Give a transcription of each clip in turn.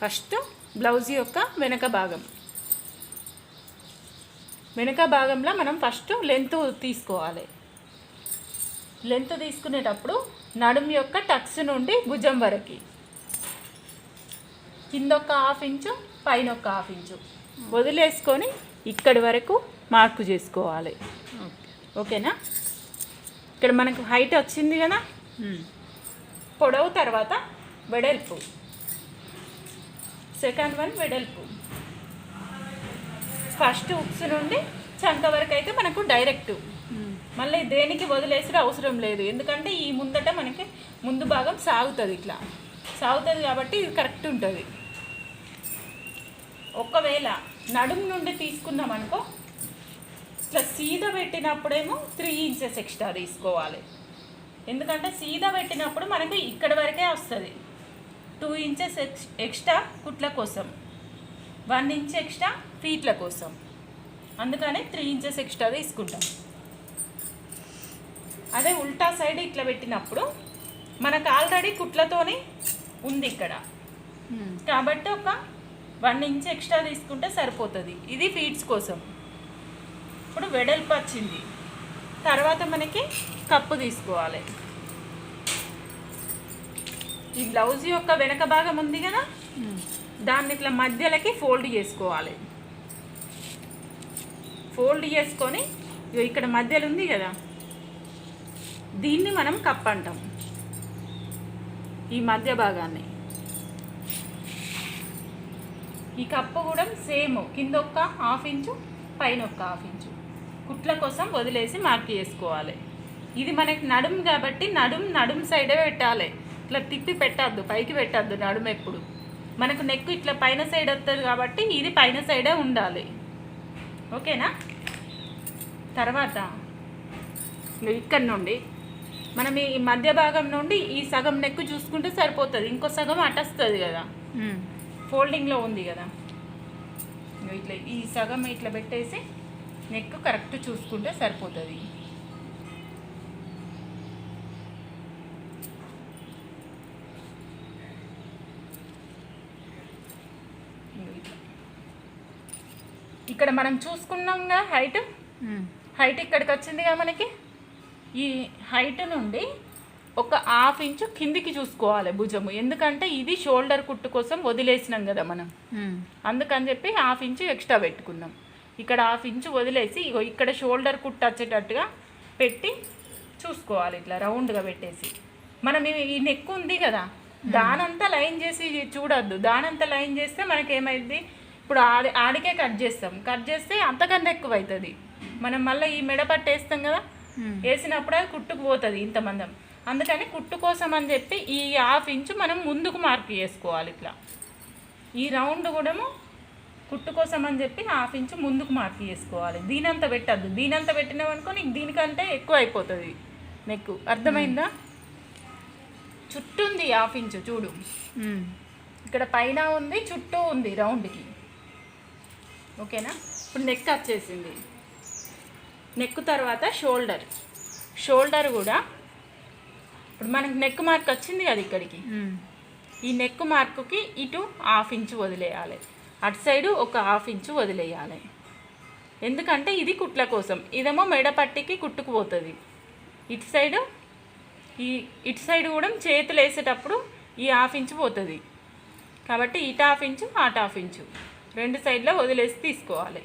First blouse యొక్క వెనక భాగం. వెనక భాగంలో మనం ఫస్ట్ లెంత్ తీసుకోవాలి. లెంత్ తీసుకునేటప్పుడు నడుము యొక్క టక్స్ నుండి భుజం వరకు. కింద ఒక హాఫ్ ఇంచు పైన ఒక హాఫ్ ఇంచు. వదిలేసుకొని ఇక్కడి వరకు మార్కు చేసుకోవాలి. ఓకే ఓకేనా? ఇక్కడ మనకు హైట్ వచ్చింది కదా? పొడవు తర్వాత వెడల్పు. సెకండ్ వన్ వెడల్పు. ఫస్ట్ ఉక్స్ నుండి చంక వరకు అయితే మనకు డైరెక్ట్. మళ్ళీ దేనికి వదిలేసిన అవసరం లేదు. ఎందుకంటే ఈ ముందట మనకి ముందు భాగం సాగుతుంది ఇట్లా. సాగుతుంది కాబట్టి ఇది కరెక్ట్ ఉంటుంది. ఒకవేళ నడుము నుండి తీసుకున్నాం అనుకో ఇట్లా సీదా పెట్టినప్పుడేమో త్రీ ఇంచెస్ ఎక్స్ట్రా తీసుకోవాలి. ఎందుకంటే సీద పెట్టినప్పుడు మనకి ఇక్కడ వరకే వస్తుంది. టూ ఇంచెస్ ఎక్స్ ఎక్స్ట్రా కుట్ల కోసం. వన్ ఇంచ్ ఎక్స్ట్రా ఫీట్ల కోసం. అందుకని త్రీ ఇంచెస్ ఎక్స్ట్రా తీసుకుంటాం. అదే ఉల్టా సైడ్ ఇట్లా పెట్టినప్పుడు మనకు ఆల్రెడీ కుట్లతోని ఉంది ఇక్కడ. కాబట్టి ఒక వన్ ఇంచ్ ఎక్స్ట్రా తీసుకుంటే సరిపోతుంది. ఇది ఫీట్స్ కోసం. ఇప్పుడు వెడల్పు వచ్చింది. తర్వాత మనకి కప్పు తీసుకోవాలి. ఈ బ్లౌజ్ యొక్క వెనక భాగం ఉంది కదా? దాన్ని ఇట్లా మధ్యలోకి ఫోల్డ్ చేసుకోవాలి. ఫోల్డ్ చేసుకొని ఇగో ఇక్కడ మధ్యలో ఉంది కదా? దీన్ని మనం కప్ అంటాం. ఈ మధ్య భాగాన్ని. ఈ కప్పు కూడా సేమ్ కింద ఒక హాఫ్ ఇంచు పైన ఒక హాఫ్ ఇంచు కుట్ల కోసం వదిలేసి మార్క్ చేసుకోవాలి. ఇది మనకి నడుము కాబట్టి నడుము నడుము సైడే పెట్టాలి. ఇట్లా తిప్పి పెట్టద్దు పైకి పెట్టద్దు నడుము ఎప్పుడు. మనకు నెక్ ఇట్లా పైన సైడ్ వస్తుంది కాబట్టి ఇది పైన సైడే ఉండాలి. ఓకేనా? తర్వాత ఇక్కడ నుండి మనం ఈ మధ్య భాగం నుండి ఈ సగం నెక్ చూసుకుంటే సరిపోతుంది. ఇంకో సగం అటస్తుంది కదా. ఫోల్డింగ్లో ఉంది కదా. ఇట్లా ఈ సగం ఇట్లా పెట్టేసి నెక్ కరెక్ట్ చూసుకుంటే సరిపోతుంది ఇగో ఇట్లా. ఇక్కడ మనం చూసుకున్నాంగా హైట్? హైట్ ఇక్కడికి వచ్చిందిగా మనకి? ఈ హైట్ నుండి ఒక హాఫ్ ఇంచు కిందికి చూసుకోవాలి భుజము. ఎందుకంటే ఇది షోల్డర్ కుట్టు కోసం వదిలేసినాం కదా మనం. అందుకని చెప్పి హాఫ్ ఇంచు ఎక్స్ట్రా పెట్టుకున్నాం. ఇక్కడ హాఫ్ ఇంచు వదిలేసి ఇక్కడ షోల్డర్ కుట్టు వచ్చేటట్టుగా పెట్టి చూసుకోవాలి ఇట్లా రౌండ్గా పెట్టేసి. మనం ఈ- ఈ నెక్ ఉంది కదా? దానంతా లైన్ చేసి చూడొద్దు. దానంతా లైన్ చేస్తే మనకేమైంది ఇప్పుడు ఆడి ఆడికే కట్ చేస్తాం. కట్ చేస్తే అంతకన్నా ఎక్కువ అవుతుంది మనం మళ్ళీ ఈ మెడ పట్టేస్తాం కదా? వేసినప్పుడు అది కుట్టుకు పోతుంది ఇంతమందం అందుకని కుట్టు కోసం అని చెప్పి ఈ హాఫ్ ఇంచు మనం ముందుకు మార్క్ చేసుకోవాలి ఇట్లా. ఈ రౌండ్ కూడా కుట్టు కోసం అని చెప్పి హాఫ్ ఇంచు ముందుకు మార్క్ చేసుకోవాలి. దీనంత పెట్టద్దు. దీనంత పెట్టినాం అనుకో నీకు దీనికంటే ఎక్కువ అయిపోతుంది నెక్ అర్థమైందా? చుట్టూ ఉంది హాఫ్ ఇంచు చూడు. ఇక్కడ పైన ఉంది చుట్టూ ఉంది రౌండ్కి. ఓకేనా? ఇప్పుడు నెక్ వచ్చేసింది నెక్ తర్వాత షోల్డర్ షోల్డర్ కూడా ఇప్పుడు మనకి నెక్ మార్క్ వచ్చింది కదా ఇక్కడికి. ఈ నెక్ మార్కుకి ఇటు హాఫ్ ఇంచు వదిలేయాలి. అటు సైడు ఒక హాఫ్ ఇంచు వదిలేయాలి. ఎందుకంటే ఇది కుట్ల కోసం. ఇదేమో మెడ పట్టికి కుట్టుకుపోతుంది. ఇటు సైడు ఈ ఇటు సైడ్ కూడా చేతులు వేసేటప్పుడు ఈ హాఫ్ ఇంచు పోతుంది. కాబట్టి ఇటు హాఫ్ ఇంచు అటు హాఫ్ ఇంచు రెండు సైడ్లో వదిలేసి తీసుకోవాలి.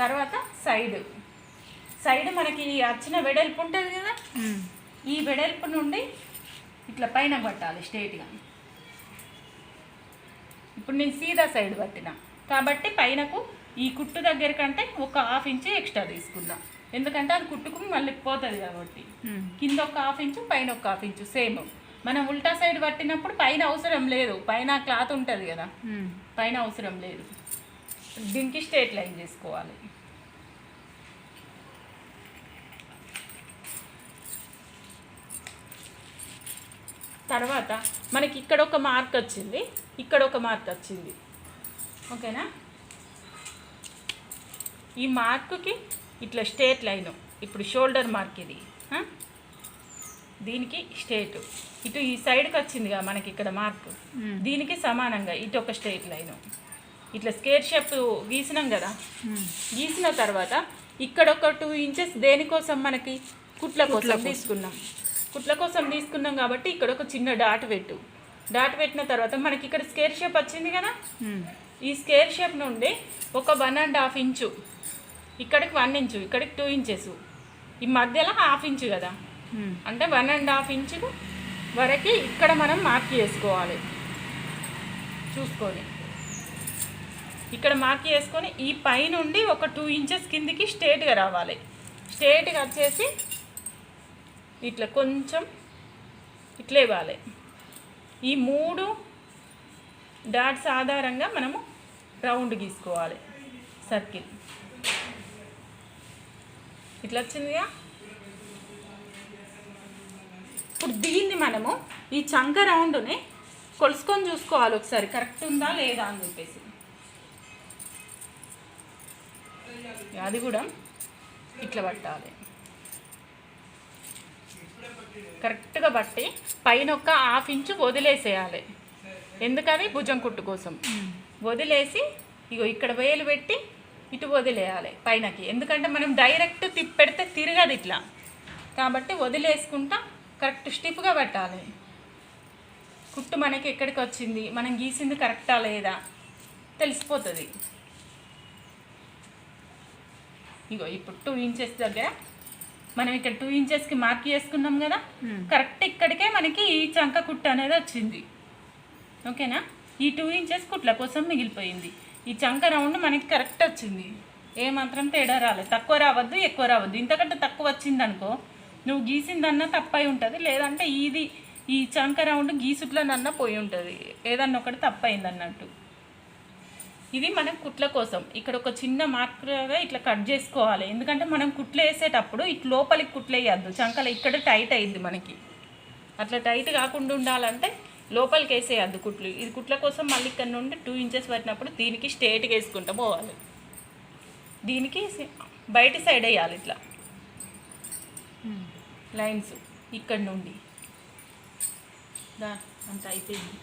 తర్వాత సైడ్. సైడ్ మనకి వచ్చిన వెడల్పు ఉంటుంది కదా? ఈ వెడల్పు నుండి ఇట్లా పైన పట్టాలి స్ట్రేట్గా. ఇప్పుడు నేను సీదా సైడ్ పట్టిన. కాబట్టి పైనకు ఈ కుట్టు దగ్గర కంటే ఒక హాఫ్ ఇంచు ఎక్స్ట్రా తీసుకుందాం ఎందుకంటే అది కుట్టుకు మళ్ళీ పోతుంది కాబట్టి. కింద ఒక హాఫ్ ఇంచు పైన ఒక హాఫ్ ఇంచు సేమ్. మనం ఉల్టా సైడ్ పట్టినప్పుడు పైన అవసరం లేదు. పైన క్లాత్ ఉంటుంది కదా. పైన అవసరం లేదు. దీనికి స్ట్రేట్ లైన్ చేసుకోవాలి. తర్వాత మనకి ఇక్కడ ఒక మార్క్ వచ్చింది. ఇక్కడ ఒక మార్క్ వచ్చింది. ఓకేనా? ఈ మార్కుకి ఇట్లా స్ట్రేట్ లైన్. ఇప్పుడు షోల్డర్ మార్క్ ఇది? దీనికి స్ట్రేట్ ఇటు ఈ సైడ్కి వచ్చిందిగా మనకి ఇక్కడ మార్క్ దీనికి సమానంగా ఇటు ఒక స్ట్రేట్ లైన్ ఇట్లా స్కేర్ షేప్ గీసినాం కదా. గీసిన తర్వాత ఇక్కడ ఒక టూ ఇంచెస్ దేనికోసం మనకి? కుట్ల కోసం తీసుకున్నాం. కుట్ల కోసం తీసుకున్నాం కాబట్టి ఇక్కడ ఒక చిన్న డాట్ పెట్టు. డాట్ పెట్టిన తర్వాత మనకి ఇక్కడ స్కేర్ షేప్ వచ్చింది కదా? ఈ స్కేర్ షేప్ నుండి ఒక వన్ అండ్ హాఫ్ ఇంచు ఇక్కడికి వన్ ఇంచు ఇక్కడికి టూ ఇంచెస్ ఈ మధ్యలో హాఫ్ ఇంచు కదా. Hmm. అంటే వన్ అండ్ హాఫ్ ఇంచు వరకు ఇక్కడ మనం మార్క్ చేసుకోవాలి. చూసుకొని. ఇక్కడ మార్క్ చేసుకొని ఈ పైనుండి ఒక టూ ఇంచెస్ కిందికి స్ట్రేట్గా రావాలి. స్ట్రేట్గా వచ్చేసి ఇట్లా కొంచెం ఇట్లా ఇవ్వాలి. ఈ మూడు డాట్స్ ఆధారంగా మనము రౌండ్ గీసుకోవాలి. సర్కిల్ ఇట్లా వచ్చిందిగా? ఇప్పుడు దీన్ని మనము ఈ చంక రౌండ్ని కొలుసుకొని చూసుకోవాలి ఒకసారి. కరెక్ట్ ఉందా లేదా అని చెప్పేసి. అది కూడా ఇట్లా పట్టాలి. కరెక్ట్గా పట్టి పైన ఒక హాఫ్ ఇంచు వదిలేసేయాలి. ఎందుకని? భుజం కుట్టు కోసం. వదిలేసి ఇగో ఇక్కడ వేలు పెట్టి ఇటు వదిలేయాలి పైనకి. ఎందుకంటే మనం డైరెక్ట్ తిప్పెడితే తిరగదు ఇట్లా. కాబట్టి వదిలేసుకుంటా కరెక్ట్ స్టిఫ్గా పెట్టాలి. కుట్టు మనకి ఎక్కడికి వచ్చింది? మనం గీసింది కరెక్టా లేదా? తెలిసిపోతుంది. ఇగో ఇప్పుడు టూ ఇంచెస్ దగ్గర మనం ఇక్కడ టూ ఇంచెస్కి మార్క్ చేసుకున్నాం కదా? కరెక్ట్ ఇక్కడికే మనకి ఈ చంక కుట్టు అనేది వచ్చింది. ఓకేనా? ఈ టూ ఇంచెస్ కుట్ల కోసం మిగిలిపోయింది. ఈ చంక రౌండ్ మనకి కరెక్ట్ వచ్చింది. ఏ మాత్రం తేడా రాలేదు. తక్కువ రావద్దు ఎక్కువ రావద్దు. ఇంతకంటే తక్కువ వచ్చింది అనుకో నువ్వు గీసిందన్నా తప్పై ఉంటుంది. లేదంటే ఇది ఈ చంక రౌండ్ గీసుట్లనన్నా పోయి ఉంటుంది. ఏదన్నా ఒకటి తప్పైంది అన్నట్టు ఇది మనం కుట్ల కోసం. ఇక్కడ ఒక చిన్న మార్కర్గా ఇట్లా కట్ చేసుకోవాలి. ఎందుకంటే మనం కుట్లు వేసేటప్పుడు ఇటు లోపలికి కుట్లు వేయద్దు. చంకలు ఇక్కడ టైట్ అయింది మనకి. అట్లా టైట్ కాకుండా ఉండాలంటే లోపలికి వేసేయద్దు కుట్లు. ఇది కుట్ల కోసం మళ్ళీ ఇక్కడ నుండి టూ ఇంచెస్ పట్టినప్పుడు దీనికి స్ట్రేట్గా వేసుకుంటూ పోవాలి. దీనికి బయట సైడ్ వేయాలి ఇట్లా. లైన్స్ ఇక్కడ నుండి. దా అంత అయిపోయింది.